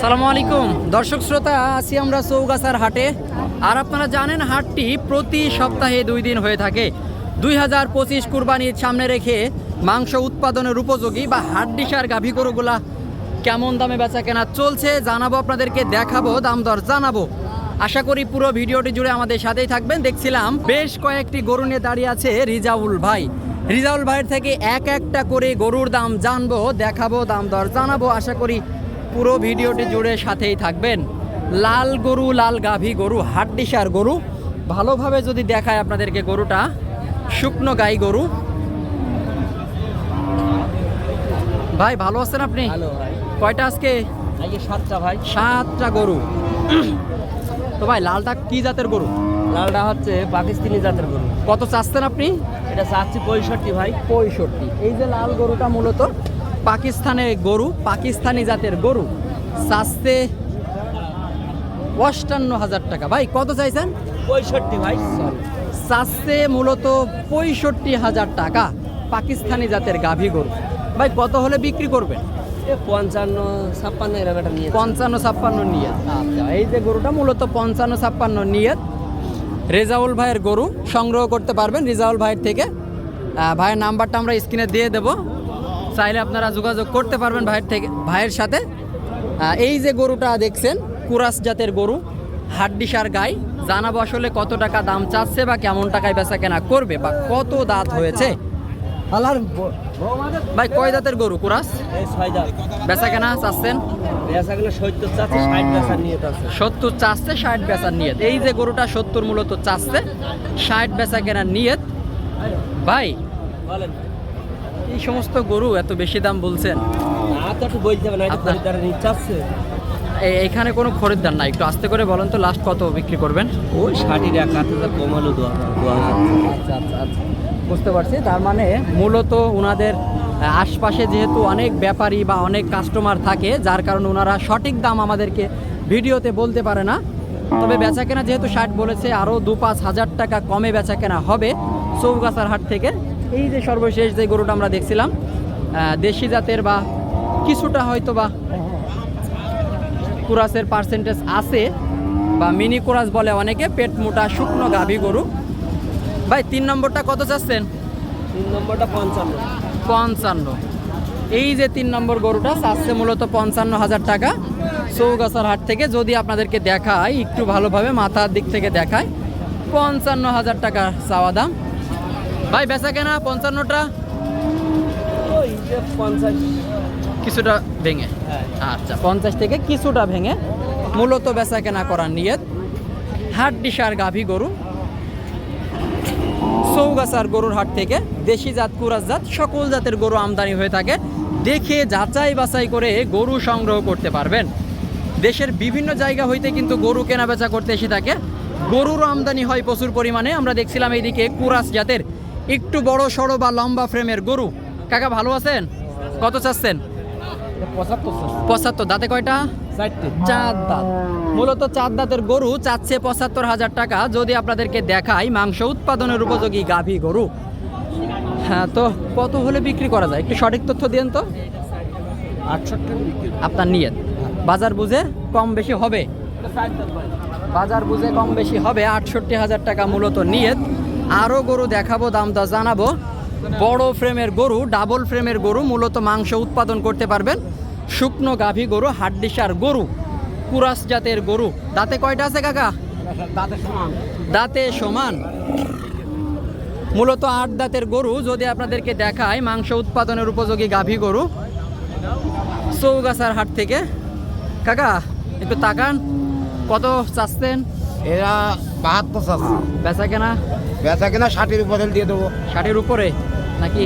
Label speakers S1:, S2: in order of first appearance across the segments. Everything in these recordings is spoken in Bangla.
S1: আসসালামু আলাইকুম। দর্শক শ্রোতা, আছি আমরা চৌগাছার হাটে। আর আপনারা জানেন, হাটটি প্রতি সপ্তাহে দুই দিন হয়ে থাকে। দুই হাজার পঁচিশ কুরবানির সামনে রেখে মাংস উৎপাদনের উপযোগী বা হাড্ডিসার গাভী গরুগুলা কেমন দামে বেচা কেনা চলছে জানাব আপনাদেরকে, দেখাবো, দাম দর জানাব। আশা করি পুরো ভিডিওটি জুড়ে আমাদের সাথেই থাকবেন। দেখছিলাম, বেশ কয়েকটি গরু নিয়ে দাঁড়িয়ে আছে রিজাউল ভাই। রিজাউল ভাইয়ের থেকে এক একটা করে গরুর দাম জানব, দেখাবো, দাম দর জানাব। আশা করি পুরো ভিডিওটি জুড়ে সাথেই থাকবেন। লাল গরু লাল গাভী গরু হাড্ডিসার গরু। ভালোভাবে যদি দেখায় আপনাদেরকে গরুটা শুকনো গাই গরু। ভাই ভালো আছেন আপনি? কয়টা আজকে
S2: সাতটা ভাই।
S1: সাতটা গরু। তো ভাই লালটা কি জাতের গরু?
S2: লালটা হচ্ছে পাকিস্তানি জাতের গরু।
S1: কত চাচ্ছেন আপনি?
S2: এটা চাচ্ছি পঁয়ষট্টি ভাই।
S1: পঁয়ষট্টি। এই যে লাল গরুটা মূলত পাকিস্তানের গরু পাকিস্তানি জাতের গরু চাচ্ছে অষ্টান্ন হাজার টাকা। ভাই কত চাইছেন?
S2: পঁয়ষট্টি ভাই।
S1: চাচ্ছে মূলত পঁয়ষট্টি হাজার টাকা পাকিস্তানি জাতের গাভী গরু। ভাই কত হলে বিক্রি করবেন?
S2: পঞ্চান্ন ছাপ্পান্ন একটা নিয়ে
S1: পঞ্চান্ন ছাপ্পান্ন নিয়ত আচ্ছা এই যে গরুটা মূলত পঞ্চান্ন ছাপ্পান্ন নিয়ত রেজাউল ভাইয়ের গরু সংগ্রহ করতে পারবেন। রেজাউল ভাইয়ের থেকে ভাইয়ের নাম্বারটা আমরা স্ক্রিনে দিয়ে দেব। চাইলে আপনারা যোগাযোগ করতে পারবেন ভাইয়ের থেকে ভাইয়ের সাথে। এই যে গরুটা দেখছেন কুরাস জাতের গরু হাড্ডিসার গাই। জানাব আসলে কত টাকা দাম চাচ্ছে বা কেমন টাকায় বেচা কেনা করবে বা কত দাঁত হয়েছে। ভাই কয় দাঁতের গরু কুরাস? বেচা কেনা চাচ্ছেন?
S2: সত্তর চাচ্ছে ষাট
S1: বেচার নিয়ত এই যে গরুটা সত্তর মূলত চাচ্ছে ষাট বেচা কেনার নিয়ত ভাই
S2: বলেন।
S1: এই সমস্ত গরু এত বেশি দাম বলছেন? এখানে কোনো খরিদ্দার নাই। একটু আস্তে করে বলেন তো লাস্ট কত বিক্রি করবেন?
S2: ওই হাতে যা কমালো
S1: আচ্ছা আচ্ছা বুঝতে পারছি। তার মানে মূলত ওনাদের আশপাশে যেহেতু অনেক ব্যাপারী বা অনেক কাস্টমার থাকে যার কারণে ওনারা সঠিক দাম আমাদেরকে ভিডিওতে বলতে পারে না। তবে বেচা কেনা যেহেতু ষাট বলেছে আরও দু পাঁচ হাজার টাকা কমে বেচা কেনা হবে চৌগাছার হাট থেকে। এই যে সর্বশেষ যে গরুটা আমরা দেখছিলাম দেশি জাতের বা কিছুটা হয়তো বা কুরাসের পার্সেন্টেজ আছে বা মিনি কুরাস বলে অনেকে পেট মোটা শুকনো গাভী গরু। ভাই তিন নম্বরটা কত চাচ্ছেন?
S2: তিন নম্বরটা পঞ্চান্ন।
S1: পঞ্চান্ন। এই যে তিন নম্বর গরুটা চাচ্ছে মূলত পঞ্চান্ন হাজার টাকা। চৌগাছার হাট থেকে যদি আপনাদেরকে দেখায় একটু ভালোভাবে মাথার দিক থেকে দেখায় পঞ্চান্ন হাজার টাকা চাওয়া দাম। ভাই বেচা কেনা পঞ্চান্নটা? কিছুটা ভেঙে।
S2: হ্যাঁ।
S1: আচ্ছা পঞ্চাশ থেকে কিছুটা ভেঙে মূলত বেচা কেনা করার নিয়ত। হাট ডিসার গাভী গরু চৌগাছার গরুর হাট থেকে দেশি জাত কুরাস জাত সকল জাতের গরু আমদানি হয়ে থাকে। দেখে যাচাই বাছাই করে গরু সংগ্রহ করতে পারবেন। দেশের বিভিন্ন জায়গা হইতে কিন্তু গরু কেনা বেচা করতে এসে থাকে। গরুরও আমদানি হয় প্রচুর পরিমাণে। আমরা দেখছিলাম এইদিকে কুরাস জাতের একটু বড় সড়ো বা লম্বা ফ্রেমের গরু। কাকা ভালো আছেন? কত চাচ্ছেন?
S2: পঁচাত্তর
S1: দাঁতে কয়টা? চার দাঁত। মূলত চার দাঁতের গরু চাচ্ছে পঁচাত্তর হাজার টাকা। যদি আপনাদেরকে দেখাই মাংস উৎপাদনের উপযোগী গাভী গরু। হ্যাঁ তো কত হলে বিক্রি করা যায়? একটু সঠিক তথ্য দিন তো। আপনার নিয়ত। বাজার বুঝে কম বেশি হবে। বাজার বুঝে কম বেশি হবে। আটষট্টি হাজার টাকা মূলত নিয়ত। আরও গরু দেখাবো দাম দর জানাব। বড় ফ্রেমের গরু ডাবল ফ্রেমের গরু মূলত মাংস উৎপাদন করতে পারবেন। শুকনো গাভী গরু হাড্ডিসার গরু কুরাস জাতের গরু। দাঁতে কয়টা আছে কাকা? দাঁতে সমান। মূলত আট দাঁতের গরু যদি আপনাদেরকে দেখায় মাংস উৎপাদনের উপযোগী গাভী গরু। চৌগাছার হাট থেকে। কাকা একটু তাকান। কত চাচ্ছেন?
S3: এরা বাহাত্তর চাচ্ছে।
S1: বেচা কেনা?
S3: বেচা কিনা ষাটের উপরে দিয়ে দেবো।
S1: ষাটের উপরে? নাকি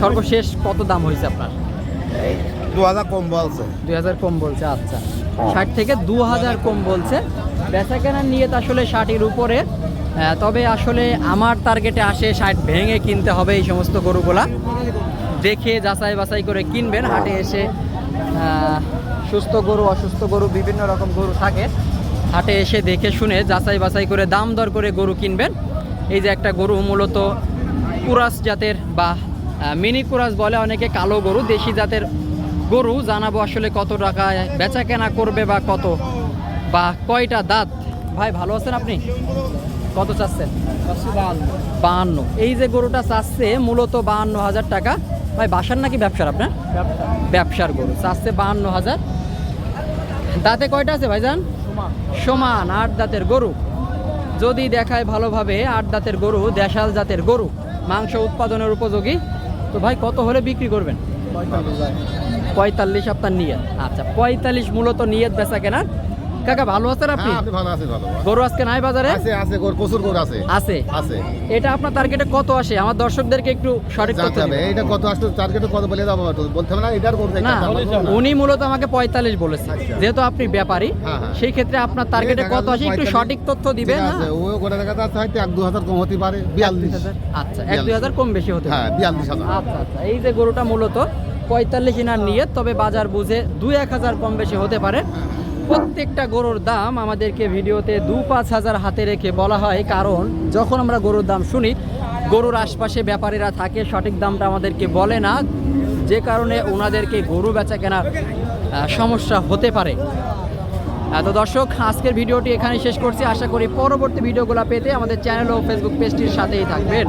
S1: সর্বশেষ কত দাম হয়েছে আপনার?
S3: দু হাজার কম বলছে।
S1: দুই হাজার কম বলছে আচ্ছা। ষাট থেকে দু হাজার কম বলছে। বেচা কেনার নিয়ে আসলে ষাটের উপরে। তবে আসলে আমার টার্গেটে আসে ষাট ভেঙে কিনতে হবে এই সমস্ত গরুগুলা। দেখে যাচাই বাছাই করে কিনবেন। হাটে এসে আহ, সুস্থ গরু অসুস্থ গরু বিভিন্ন রকম গরু থাকে। হাটে এসে দেখে শুনে যাচাই বাছাই করে দাম দর করে গরু কিনবেন। এই যে একটা গরু মূলত কুরাস জাতের বা মিনি কুরাস বলে অনেকে কালো গরু দেশি জাতের গরু জানাব আসলে কত টাকায় বেচা কেনা করবে বা কত বা কয়টা দাঁত। ভাই ভালো আছেন আপনি? কত চাচ্ছেন? বাহান্ন। এই যে গরুটা চাচ্ছে মূলত বাহান্ন হাজার টাকা। ভাই বাসার নাকি ব্যবসার আপনার? ব্যবসার গরু চাচ্ছে বাহান্ন হাজার। দাঁতে কয়টা আছে ভাইজান? সমান। আট দাঁতের গরু। যদি দেখায় ভালোভাবে আট দাঁতের গরু দেশাল জাতের গরু মাংস উৎপাদনের উপযোগী তো ভাই কত হলে বিক্রি করবেন? পঁয়তাল্লিশ আপনার নিয়ত। আচ্ছা পঁয়তাল্লিশ মূলত নিয়ত বেচা কেনার কাকা ভালো আছেন আপনি?
S4: হ্যাঁ আপনি ভালো আছেন ভালো।
S1: গরু আজকে নাই বাজারে?
S4: আছে আছে গোর প্রচুর গোর আছে।
S1: আছে?
S4: আছে।
S1: এটা আপনার টার্গেটে কত আসে? আমার দর্শকদেরকে একটু সঠিক
S4: হবে।
S1: দিন।
S4: কত টার্গেটে কত বলে দাও বলতে হবে না এটার গোর
S1: না উনি মূলত আমাকে পঁয়তাল্লিশ বলেছে।
S4: আচ্ছা।
S1: যেহেতু আপনি ব্যাপারী
S4: হ্যাঁ, হ্যাঁ।
S1: সেই ক্ষেত্রে আপনার টার্গেটে কত আসে? একটু সঠিক তথ্য দিবেন? না
S4: ও গোটা দেখা যাচ্ছে হয়তো এক দু হাজার কম হতে পারে
S1: আচ্ছা এক দুই হাজার কম বেশি হতে পারে।
S4: হ্যাঁ বিয়াল্লিশ হাজার।
S1: আচ্ছা আচ্ছা এই যে গরুটা মূলত পঁয়তাল্লিশ ইনার নিয়ে তবে বাজার বুঝে দুই এক হাজার কম বেশি হতে পারে। প্রত্যেকটা গরুর দাম আমাদেরকে ভিডিওতে দু পাঁচ হাজার হাতে রেখে বলা হয়। কারণ যখন আমরা গরুর দাম শুনি, গরুর আশপাশে ব্যাপারীরা থাকে, সঠিক দামটা আমাদেরকে বলে না। যে কারণে ওনাদেরকে গরু বেচা কেনার সমস্যা হতে পারে। তো দর্শক, আজকের ভিডিওটি এখানে শেষ করছি। আশা করি পরবর্তী ভিডিওগুলো পেতে আমাদের চ্যানেল ও ফেসবুক পেজটির সাথেই থাকবেন।